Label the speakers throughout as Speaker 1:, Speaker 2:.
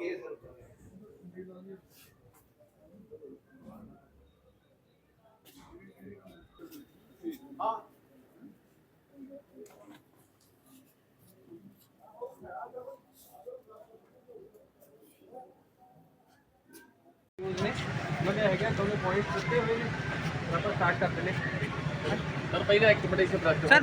Speaker 1: Case ਹਾਂ
Speaker 2: ਨੇ ਮਤਲਬ ਹੈਗਾ ਤੁਹਾਨੂੰ ਪੁਆਇੰਟ ਦਿੱਤੇ ਹੋਏ ਨੇ ਆਪਾਂ ਸਟਾਰਟ ਕਰਦੇ ਨੇ
Speaker 3: ਸਰ ਪਹਿਲਾਂ ਇੱਕ ਮਿੰਟ ਇਸੇ ਪ੍ਰਸ਼ਨ
Speaker 4: ਸਰ,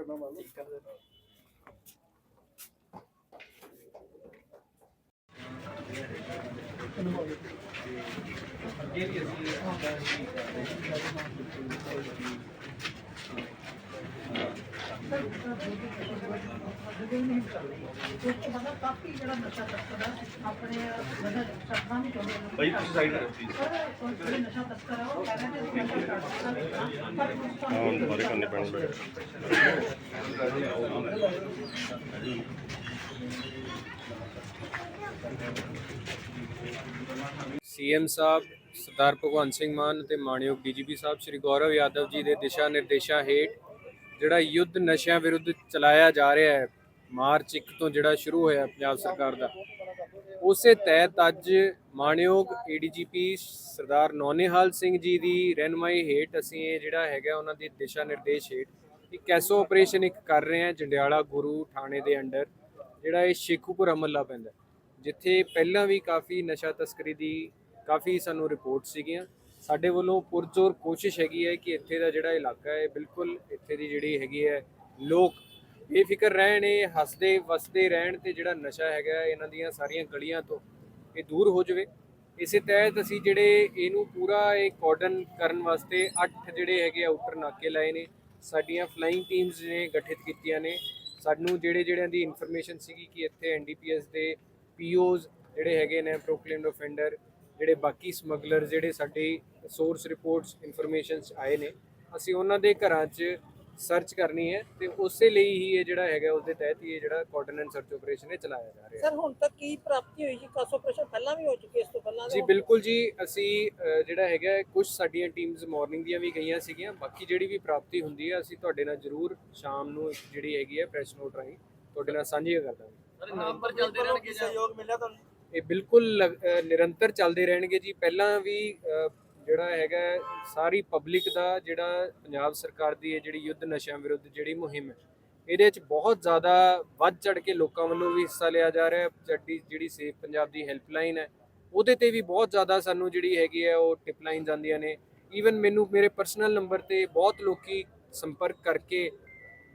Speaker 4: ਪਤਾ ਕੀ ਹੈ ਅਸੀਂ ਸ਼ਾਰਟ ਕਰ
Speaker 3: ਭਾਈ ਤੁਸੀਂ ਸਾਈਡ ਰੱਖੋ। ਪਲੀਜ਼
Speaker 4: ਕਰਨਾ
Speaker 2: ਸੀਐਮ ਸਾਹਿਬ ਸਰਦਾਰ ਭਗਵੰਤ ਸਿੰਘ ਮਾਨ ਤੇ ਮਾਨਯੋਗ ਡੀਜੀਪੀ ਸਾਹਿਬ ਸ਼੍ਰੀ ਗੌਰਵ ਯਾਦਵ ਜੀ ਦੇ ਦਿਸ਼ਾ ਨਿਰਦੇਸ਼ਾਂ ਹੇਠ ਜਿਹੜਾ ਯੁੱਧ ਨਸ਼ਿਆਂ ਵਿਰੁੱਧ ਚਲਾਇਆ ਜਾ ਰਿਹਾ ਹੈ ਮਾਰਚ 1 ਤੋਂ ਜਿਹੜਾ ਸ਼ੁਰੂ ਹੋਇਆ ਪੰਜਾਬ ਸਰਕਾਰ ਦਾ, ਉਸੇ ਤਹਿਤ ਅੱਜ ਮਾਨਯੋਗ ਏਡੀਜੀਪੀ ਸਰਦਾਰ ਨੌਨੇਹਾਲ ਸਿੰਘ ਜੀ ਦੀ ਰਹਿਨਮਾਈ ਹੇਠ ਅਸੀਂ ਇਹ ਜਿਹੜਾ ਹੈਗਾ ਉਹਨਾਂ ਦੀ ਦਿਸ਼ਾ ਨਿਰਦੇਸ਼ ਹੇਠ ਇੱਕ ਕੈਸੋ ਆਪਰੇਸ਼ਨ ਇੱਕ ਕਰ ਰਹੇ ਹਾਂ ਜੰਡਿਆਲਾ ਗੁਰੂ ਥਾਣੇ ਦੇ ਅੰਡਰ, ਜਿਹੜਾ ਇਹ ਸ਼ੇਖੂਪੁਰ ਹਮਲਾ ਪੈਂਦਾ, ਜਿੱਥੇ ਪਹਿਲਾਂ ਵੀ ਕਾਫੀ ਨਸ਼ਾ ਤਸਕਰੀ ਦੀ ਕਾਫੀ ਸਾਨੂੰ ਰਿਪੋਰਟ ਸੀਗੀਆਂ। ਸਾਡੇ ਵੱਲੋਂ ਪੁਰਜ਼ੋਰ ਕੋਸ਼ਿਸ਼ ਹੈਗੀ ਹੈ ਕਿ ਇੱਥੇ ਦਾ ਜਿਹੜਾ ਇਲਾਕਾ ਹੈ ਬਿਲਕੁਲ ਇੱਥੇ ਦੀ ਜਿਹੜੀ ਹੈਗੀ ਹੈ ਲੋਕ ਬੇਫਿਕਰ ਰਹਿਣ, ਇਹ ਹੱਸਦੇ, ਵਸਦੇ ਰਹਿਣ ਤੇ ਜਿਹੜਾ ਨਸ਼ਾ ਹੈਗਾ, ਇਹਨਾਂ ਦੀਆਂ ਸਾਰੀਆਂ ਗਲੀਆਂ ਤੋਂ ਇਹ ਦੂਰ ਹੋ ਜਾਵੇ। ਇਸੇ ਤਹਿਤ ਅਸੀਂ ਜਿਹੜੇ ਇਹਨੂੰ ਪੂਰਾ ਇਹ ਕਾਰਡਨ ਕਰਨ ਵਾਸਤੇ 8 ਜਿਹੜੇ ਹੈਗੇ ਆਊਟਰ ਨਾਕੇ ਲਾਏ ਨੇ। ਸਾਡੀਆਂ ਫਲਾਈਂਗ ਟੀਮਸ ਨੇ ਗਠਿਤ ਕੀਤੀਆਂ ਨੇ। ਸਾਨੂੰ ਜਿਹੜੇ ਜਿਹੜਿਆਂ ਦੀ ਇਨਫੋਰਮੇਸ਼ਨ ਸੀਗੀ ਕਿ ਇੱਥੇ ਐਨਡੀਪੀਐਸ ਦੇ ਪੀਓਜ਼ ਜਿਹੜੇ ਹੈਗੇ ਨੇ ਪ੍ਰੋਕਲੇਮਡ ਆਫੈਂਡਰ ਜਿਹੜੇ ਬਾਕੀ ਸਮਗਲਰ ਜਿਹੜੇ ਸਾਡੇ ਸੋਰਸ ਰਿਪੋਰਟਸ ਇਨਫੋਰਮੇਸ਼ਨਸ ਆਏ ਨੇ। ਅਸੀਂ ਉਹਨਾਂ ਦੇ ਘਰਾਂ 'ਚ ਸਰਚ ਕਰਨੀ ਹੈ ਤੇ ਉਸੇ ਲਈ ਹੀ ਇਹ ਜਿਹੜਾ ਹੈਗਾ ਉਹਦੇ ਤਹਿਤ ਹੀ ਇਹ ਜਿਹੜਾ ਕਾਰਡਨ ਐਂਡ ਸਰਚ ਆਪਰੇਸ਼ਨ ਇਹ ਚਲਾਇਆ ਜਾ ਰਿਹਾ ਹੈ।
Speaker 4: ਸਰ ਹੁਣ ਤੱਕ ਕੀ ਪ੍ਰਾਪਤੀ ਹੋਈ ਜੀ? ਕਾਸੋ ਆਪਰੇਸ਼ਨ ਪਹਿਲਾਂ ਵੀ ਹੋ ਚੁੱਕੀ ਇਸ ਤੋਂ ਪਹਿਲਾਂ
Speaker 2: ਜੀ ਬਿਲਕੁਲ ਜੀ ਅਸੀਂ ਜਿਹੜਾ ਹੈਗਾ ਕੁਝ ਸਾਡੀਆਂ ਟੀਮਸ ਮਾਰਨਿੰਗ ਦੀਆਂ ਵੀ ਗਈਆਂ ਸੀਗੀਆਂ ਬਾਕੀ ਜਿਹੜੀ ਵੀ ਪ੍ਰਾਪਤੀ ਹੁੰਦੀ ਹੈ ਅਸੀਂ ਤੁਹਾਡੇ ਨਾਲ ਜ਼ਰੂਰ ਸ਼ਾਮ ਨੂੰ ਇੱਕ ਜਿਹੜੀ ਹੈਗੀ ਹੈ ਪ੍ਰੈਸ ਨੋਟ ਰਾਹੀਂ ਤੁਹਾਡੇ ਨਾਲ ਸਾਂਝੀ ਕਰ ਦਾਂਗੇ।
Speaker 3: ਸਰ ਨਵੰਬਰ ਚੱਲਦੇ ਰਹਿਣਗੇ ਜਾਂ।
Speaker 1: ਸਹਿਯੋਗ ਮਿਲਿਆ ਤੁਹਾਨੂੰ?
Speaker 2: ਇਹ ਬਿਲਕੁਲ ਨਿਰੰਤਰ ਚੱਲਦੇ ਰਹਿਣਗੇ ਜੀ। ਪਹਿਲਾਂ ਵੀ ਜਿਹੜਾ ਹੈਗਾ ਸਾਰੀ ਪਬਲਿਕ ਦਾ ਜਿਹੜਾ ਪੰਜਾਬ ਸਰਕਾਰ ਦੀ ਇਹ ਜਿਹੜੀ ਯੁੱਧ ਨਸ਼ਿਆਂ ਵਿਰੁੱਧ ਜਿਹੜੀ ਮੁਹਿੰਮ ਹੈ, ਇਹਦੇ ਵਿੱਚ ਬਹੁਤ ਜ਼ਿਆਦਾ ਵੱਧ ਚੜ ਕੇ ਲੋਕਾਂ ਵੱਲੋਂ ਵੀ ਹਿੱਸਾ ਲਿਆ ਜਾ ਰਿਹਾ ਹੈ। ਸਾਡੀ ਜਿਹੜੀ ਸੇਫ ਪੰਜਾਬ ਦੀ ਹੈਲਪਲਾਈਨ ਹੈ, ਉਹਦੇ ਤੇ ਵੀ ਬਹੁਤ ਜ਼ਿਆਦਾ ਸਾਨੂੰ ਜਿਹੜੀ ਹੈਗੀ ਹੈ, ਉਹ ਟਿਪ ਲਾਈਨ ਜਾਂਦੀਆਂ ਨੇ। ਈਵਨ ਮੈਨੂੰ ਮੇਰੇ ਪਰਸਨਲ ਨੰਬਰ ਤੇ ਬਹੁਤ ਲੋਕੀ ਸੰਪਰਕ ਕਰਕੇ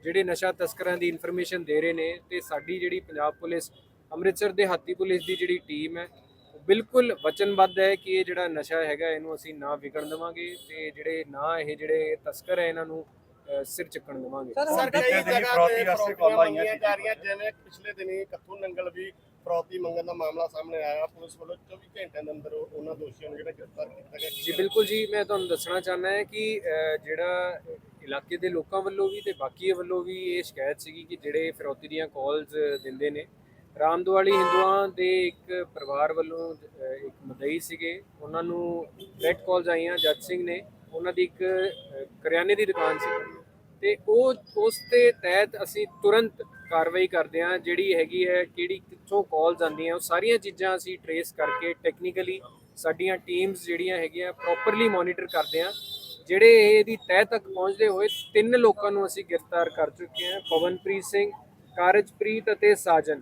Speaker 2: ਜਿਹੜੇ ਨਸ਼ਾ ਤਸਕਰਾਂ ਦੀ ਇਨਫੋਰਮੇਸ਼ਨ ਦੇ ਰਹੇ ਨੇ ਤੇ ਸਾਡੀ ਜਿਹੜੀ ਪੰਜਾਬ ਪੁਲਿਸ, ਅੰਮ੍ਰਿਤਸਰ ਦੇ ਹਾਤੀ ਪੁਲਿਸ ਦੀ ਜਿਹੜੀ ਟੀਮ ਹੈ ਬਿਲਕੁਲ ਵਚਨਬੱਧ ਹੈ ਕਿ ਇਹ ਜਿਹੜਾ ਨਸ਼ਾ ਹੈਗਾ ਇਹਨੂੰ ਅਸੀਂ ਨਾ ਵਿਕਣ ਦੇਵਾਂਗੇ ਤੇ ਜਿਹੜੇ ਨਾ ਇਹ ਜਿਹੜੇ ਤਸਕਰ ਹੈ ਇਹਨਾਂ ਨੂੰ ਅ, ਸਿਰ ਚੱਕਣ ਦੇਵਾਂਗੇ।
Speaker 4: ਸਰ
Speaker 1: ਕਈ ਜਗ੍ਹਾ ਤੇ ਫਰੌਤੀਆਂ
Speaker 5: ਕਾਲਾਂ ਆਈਆਂ
Speaker 1: ਮੰਗੀਆਂ
Speaker 5: ਸੀ।
Speaker 1: ਜਾ ਰਹੀਆਂ ਜਿਵੇਂ ਪਿਛਲੇ ਦਿਨੀ ਕੱਥੂ ਨੰਗਲ ਵੀ ਫਰੌਤੀ ਮੰਗਣ ਦਾ ਮਾਮਲਾ ਸਾਹਮਣੇ ਆਇਆ। ਪੁਲਿਸ ਵੱਲੋਂ 24 ਘੰਟਿਆਂ ਦੇ ਅੰਦਰ ਉਹ- ਉਹਨਾਂ ਦੋਸ਼ੀਆਂ ਨੂੰ ਜਿਹੜਾ ਗ੍ਰਿਫਤਾਰ ਕੀਤਾ ਗਿਆ।
Speaker 2: ਜੀ ਬਿਲਕੁਲ ਜੀ ਮੈਂ ਤੁਹਾਨੂੰ ਦੱਸਣਾ ਚਾਹੁੰਦਾ ਹਾਂ ਕਿ ਅ, ਜਿਹੜਾ ਇਲਾਕੇ ਦੇ ਲੋਕਾਂ ਵੱਲੋਂ ਵੀ ਤੇ ਬਾਕੀ ਵੱਲੋਂ ਵੀ ਇਹ ਸ਼ਿਕਾਇਤ ਸੀਗੀ ਕਿ ਜਿਹੜੇ ਫਿਰੌਤੀ ਦੀਆਂ ਕਾਲਸ ਦਿੰਦੇ ਨੇ ਰਾਮਦਵਾਲੀ ਹਿੰਦੂਆਂ ਦੇ ਇੱਕ ਪਰਿਵਾਰ ਵੱਲੋਂ ਇੱਕ ਮਦਈ ਸੀਗੇ। ਉਹਨਾਂ ਨੂੰ ਡਾਇਰੈਕਟ ਕਾਲਸ ਆਈਆਂ, ਜੱਜ ਸਿੰਘ ਨੇ। ਉਹਨਾਂ ਦੀ ਇੱਕ ਕਰਿਆਨੇ ਦੀ ਦੁਕਾਨ ਸੀ। ਤੇ ਉਹ, ਉਸ ਦੇ ਤਹਿਤ ਅਸੀਂ ਤੁਰੰਤ ਕਾਰਵਾਈ ਕਰਦੇ ਹਾਂ। ਜਿਹੜੀ ਹੈਗੀ ਹੈ, ਕਿਹੜੀ ਕਿੱਥੋਂ ਕਾਲਸ ਆਉਂਦੀਆਂ, ਉਹ ਸਾਰੀਆਂ ਚੀਜ਼ਾਂ ਅਸੀਂ ਟਰੇਸ ਕਰਕੇ ਟੈਕਨੀਕਲੀ ਸਾਡੀਆਂ ਟੀਮਸ ਜਿਹੜੀਆਂ ਹੈਗੀਆਂ ਪ੍ਰੋਪਰਲੀ ਮੋਨੀਟਰ ਕਰਦੇ ਹਾਂ। ਜਿਹੜੇ ਇਹਦੀ ਤਹਿ ਤੱਕ ਪਹੁੰਚਦੇ ਹੋਏ ਤਿੰਨ ਲੋਕਾਂ ਨੂੰ ਅਸੀਂ ਗ੍ਰਿਫਤਾਰ ਕਰ ਚੁੱਕੇ ਹਾਂ। ਪਵਨਪ੍ਰੀਤ ਸਿੰਘ, ਕਾਰਜਪ੍ਰੀਤ ਅਤੇ ਸਾਜਨ।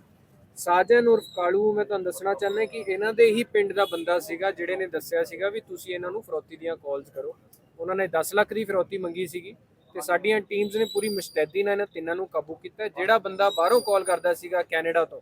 Speaker 2: ਸਾਜਨ ਉਰਫ ਕਾਲੂ, ਮੈਂ ਤੁਹਾਨੂੰ ਦੱਸਣਾ ਚਾਹੁੰਦਾ ਕਿ ਇਹਨਾਂ ਦੇ ਹੀ ਪਿੰਡ ਦਾ ਬੰਦਾ ਸੀਗਾ ਜਿਹੜੇ ਨੇ ਦੱਸਿਆ ਸੀਗਾ ਵੀ ਤੁਸੀਂ ਇਹਨਾਂ ਨੂੰ ਫਰੋਤੀ ਦੀਆਂ ਕਾਲਸ ਕਰੋ। ਉਹਨਾਂ ਨੇ 10 ਲੱਖ ਦੀ ਫਰੋਤੀ ਮੰਗੀ ਸੀਗੀ ਤੇ ਸਾਡੀਆਂ ਟੀਮਸ ਨੇ ਪੂਰੀ ਮੁਸ਼ਤੈਦੀ ਨਾਲ ਇਹਨਾਂ ਤਿੰਨਾਂ ਨੂੰ ਕਾਬੂ ਕੀਤਾ। ਜਿਹੜਾ ਬੰਦਾ ਬਾਹਰੋਂ ਕਾਲ ਕਰਦਾ ਸੀਗਾ ਕੈਨੇਡਾ ਤੋਂ,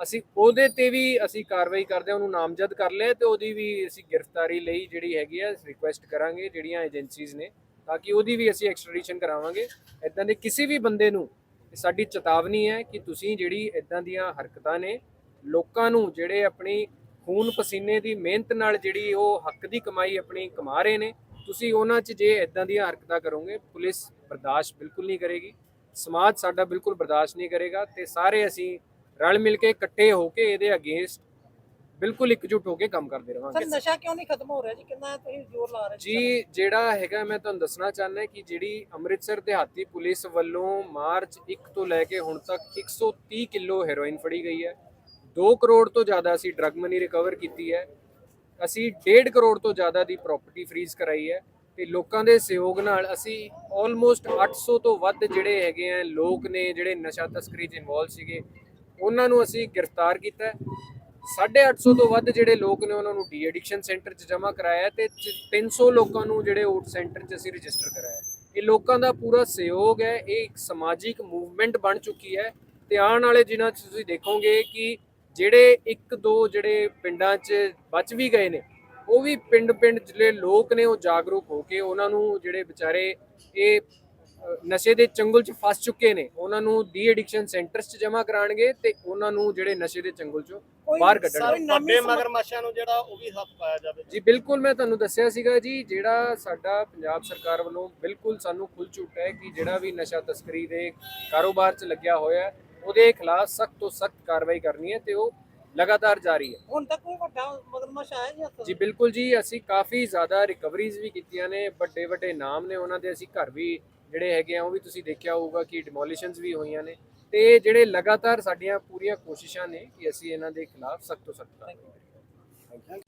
Speaker 2: ਅਸੀਂ ਉਹਦੇ ਤੇ ਵੀ ਅਸੀਂ ਕਾਰਵਾਈ ਕਰਦੇ ਹਾਂ, ਉਹਨੂੰ ਨਾਮਜ਼ਦ ਕਰ ਲਿਆ ਤੇ ਉਹਦੀ ਵੀ ਅਸੀਂ ਗ੍ਰਿਫਤਾਰੀ ਲਈ ਜਿਹੜੀ ਹੈਗੀ ਆ ਰਿਕੁਐਸਟ ਕਰਾਂਗੇ ਜਿਹੜੀਆਂ ਏਜੰਸੀਜ਼ ਨੇ, ਤਾਂ ਕਿ ਉਹਦੀ ਵੀ ਅਸੀਂ ਐਕਸਟ੍ਰੈਡੀਸ਼ਨ ਕਰਾਵਾਂਗੇ। ਇਦਾਂ ਦੇ ਕਿਸੇ ਵੀ ਬੰਦੇ ਨੂੰ ਸਾਡੀ ਚੇਤਾਵਨੀ ਹੈ ਕਿ ਤੁਸੀਂ ਜਿਹੜੀ ਇਦਾਂ ਦੀਆਂ ਹਰਕਤਾਂ ਨੇ ਲੋਕਾਂ ਨੂੰ ਜਿਹੜੇ ਆਪਣੀ ਖੂਨ ਪਸੀਨੇ ਦੀ ਮਿਹਨਤ ਨਾਲ ਜਿਹੜੀ ਉਹ ਹੱਕ ਦੀ ਕਮਾਈ ਆਪਣੀ ਕਮਾ ਰਹੇ ਨੇ, ਤੁਸੀਂ ਉਹਨਾਂ 'ਚ ਜੇ ਇਦਾਂ ਦੀਆਂ ਹਰਕਤਾਂ ਕਰੋਗੇ, ਪੁਲਿਸ ਬਰਦਾਸ਼ਤ ਬਿਲਕੁਲ ਨਹੀਂ ਕਰੇਗੀ, ਸਮਾਜ ਸਾਡਾ ਬਿਲਕੁਲ ਬਰਦਾਸ਼ਤ ਨਹੀਂ ਕਰੇਗਾ ਤੇ ਸਾਰੇ ਅਸੀਂ ਰਲ ਮਿਲ ਕੇ ਇਕੱਠੇ ਹੋ ਕੇ ਇਹਦੇ ਅਗੇਂਸਟ ਬਿਲਕੁਲ ਇਕਜੁੱਟ ਹੋ ਕੇ ਕੰਮ ਕਰਦੇ
Speaker 4: ਸਰ
Speaker 2: ਰਵਾਂਗੇ
Speaker 4: ਨਸ਼ਾ ਕਿਉਂ ਨਹੀਂ ਖਤਮ ਹੋ ਰਿਹਾ ਜੀ? ਕਿੰਨਾ ਤੁਸੀਂ ਜ਼ੋਰ ਲਾ ਰਹੇ
Speaker 2: ਜੀ ਜਿਹੜਾ ਹੈਗਾ ਮੈਂ ਤੁਹਾਨੂੰ ਦੱਸਣਾ ਚਾਹੁੰਦਾ ਕਿ ਜਿਹੜੀ ਅੰਮ੍ਰਿਤਸਰ ਦਿਹਾਤੀ ਪੁਲਿਸ ਵੱਲੋਂ ਮਾਰਚ 1 ਤੋਂ ਲੈ ਕੇ ਹੁਣ ਤੱਕ 130 ਕਿਲੋ ਹੈਰੋਇਨ ਫੜੀ ਗਈ ਹੈ। 2 ਕਰੋੜ ਤੋਂ ਜ਼ਿਆਦਾ ਅਸੀਂ ਡਰਗ ਮਨੀ ਰਿਕਵਰ ਕੀਤੀ ਹੈ। ਅਸੀਂ 1.5 ਕਰੋੜ ਤੋਂ ਜ਼ਿਆਦਾ ਦੀ ਪ੍ਰਾਪਰਟੀ ਫ੍ਰੀਜ਼ ਕਰਾਈ ਹੈ ਤੇ ਲੋਕਾਂ ਦੇ ਸਹਿਯੋਗ ਨਾਲ ਅਸੀਂ ਆਲਮੋਸਟ 800 ਤੋਂ ਵੱਧ ਜਿਹੜੇ ਹੈਗੇ ਆ ਲੋਕ ਨੇ ਜਿਹੜੇ ਨਸ਼ਾ ਤਸਕਰੀ 'ਚ ਇਨਵੋਲਵ ਸੀਗੇ ਉਹਨਾਂ ਨੂੰ ਅਸੀਂ ਗ੍ਰਿਫਤਾਰ ਕੀਤਾ 850 ਤੋਂ ਵੱਧ ਜਿਹੜੇ ਲੋਕ ਨੇ ਉਹਨਾਂ ਨੂੰ ਡੀ ਐਡਿਕਸ਼ਨ ਸੈਂਟਰ 'ਚ ਜਮ੍ਹਾਂ ਕਰਾਇਆ ਹੈ ਤੇ ਚ- 300 ਲੋਕਾਂ ਨੂੰ ਜਿਹੜੇ ਓਟ ਸੈਂਟਰ 'ਚ ਅਸੀਂ ਰਜਿਸਟਰ ਕਰਾਇਆ ਇਹ ਲੋਕਾਂ ਦਾ ਪੂਰਾ ਸਹਿਯੋਗ ਹੈ, ਇਹ ਇੱਕ ਸਮਾਜਿਕ ਮੂਵਮੈਂਟ ਬਣ ਚੁੱਕੀ ਹੈ ਤੇ ਆਉਣ ਵਾਲੇ ਦਿਨਾਂ 'ਚ ਤੁਸੀਂ ਦੇਖੋਗੇ ਕਿ ਜਿਹੜੇ ਇੱਕ ਦੋ ਜਿਹੜੇ ਪਿੰਡਾਂ 'ਚ ਬਚ ਵੀ ਗਏ ਨੇ, ਉਹ ਵੀ ਪਿੰਡ-ਪਿੰਡ ਜਿਹੜੇ ਲੋਕ ਨੇ ਉਹ ਜਾਗਰੂਕ ਹੋ ਕੇ ਉਹਨਾਂ ਨੂੰ ਜਿਹੜੇ ਵਿਚਾਰੇ ਇਹ ਨਸ਼ੇ ਦੇ ਚੰਗਲ 'ਚ ਫਸ ਚੁੱਕੇ ਨੇ ਉਹਨਾਂ ਨੂੰ ਡੀ ਐਡਿਕਸ਼ਨ ਸੈਂਟਰਸ 'ਚ ਜਮ੍ਹਾਂ ਕਰਾਣਗੇ ਤੇ ਉਹਨਾਂ ਨੂੰ ਜਿਹੜੇ ਨਸ਼ੇ ਦੇ ਚੰਗਲ 'ਚੋਂ ਬਾਹਰ ਕੱਢਣਗੇ।
Speaker 1: ਵੱਡੇ ਮਗਰਮੱਛਾਂ ਨੂੰ ਜਿਹੜਾ ਉਹ ਵੀ ਹੱਥ ਪਾਇਆ ਜਾਵੇ।
Speaker 2: ਜੀ ਬਿਲਕੁਲ ਮੈਂ ਤੁਹਾਨੂੰ ਦੱਸਿਆ ਸੀਗਾ ਜੀ ਜਿਹੜਾ ਸਾਡਾ ਪੰਜਾਬ ਸਰਕਾਰ ਵੱਲੋਂ ਬਿਲਕੁਲ ਸਾਨੂੰ ਖੁੱਲ ਚੁੱਕਾ ਹੈ ਕਿ ਜਿਹੜਾ ਵੀ ਨਸ਼ਾ ਤਸਕਰੀ ਦੇ ਕਾਰੋਬਾਰ 'ਚ ਲੱਗਿਆ ਹੋਇਆ ਹੈ ਉਹਦੇ ਖਿਲਾਫ ਸਖਤ ਤੋਂ ਸਖਤ ਕਾਰਵਾਈ ਕਰਨੀ ਹੈ ਤੇ ਉਹ ਲਗਾਤਾਰ ਜਾਰੀ ਹੈ।
Speaker 4: ਹੁਣ ਤੱਕ ਕੋਈ ਵੱਡਾ ਮਗਰਮੱਛ ਆਇਆ ਜੀ ਹੱਥ?
Speaker 2: ਜੀ ਬਿਲਕੁਲ ਜੀ ਅਸੀਂ ਕਾਫੀ ਜ਼ਿਆਦਾ ਰਿਕਵਰੀਜ਼ ਵੀ ਕੀਤੀਆਂ ਨੇ ਵੱਡੇ ਵੱਡੇ ਨਾਮ ਨੇ ਉਹਨਾਂ ਦੇ ਅਸੀਂ ਘਰ ਵੀ ਜਿਹੜੇ ਹੈਗੇ ਆ, ਉਹ ਵੀ ਤੁਸੀਂ ਦੇਖਿਆ ਹੋਊਗਾ ਕਿ ਡਿਮੋਲੀਸ਼ਨਸ ਵੀ ਹੋਈਆਂ ਨੇ ਤੇ ਜਿਹੜੇ ਲਗਾਤਾਰ ਸਾਡੀਆਂ ਪੂਰੀਆਂ ਕੋਸ਼ਿਸ਼ਾਂ ਨੇ ਕਿ ਅਸੀਂ ਇਹਨਾਂ ਦੇ ਖਿਲਾਫ ਸਖਤ ਤੋਂ ਸਖਤ ਕਾਰਵਾਈ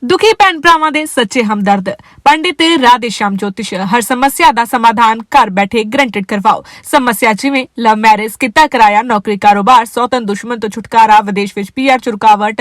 Speaker 5: ਦੁਖੀ ਭੈਣ ਭਰਾਵਾਂ ਦੇ ਸੱਚੇ ਹਮਦਰਦ। ਪੰਡਿਤ ਰਾਧੇ ਸ਼ਾਮ ਜੋਤਿਸ਼, ਹਰ ਸਮੱਸਿਆ ਦਾ ਸਮਾਧਾਨ ਘਰ ਬੈਠੇ ਗਰੰਟਡ ਕਰਵਾਓ। ਸਮੱਸਿਆ ਜਿਵੇਂ ਲਵ ਮੈਰਿਜ ਕਿੱਤਾ ਕਰਾਇਆ ਨੌਕਰੀ ਕਾਰੋਬਾਰ ਸੌਤਨ ਦੁਸ਼ਮਣ ਤੋਂ ਛੁਟਕਾਰਾ, ਵਿਦੇਸ਼ ਵਿੱਚ ਪੀਆਰ ਚ ਰੁਕਾਵਟ।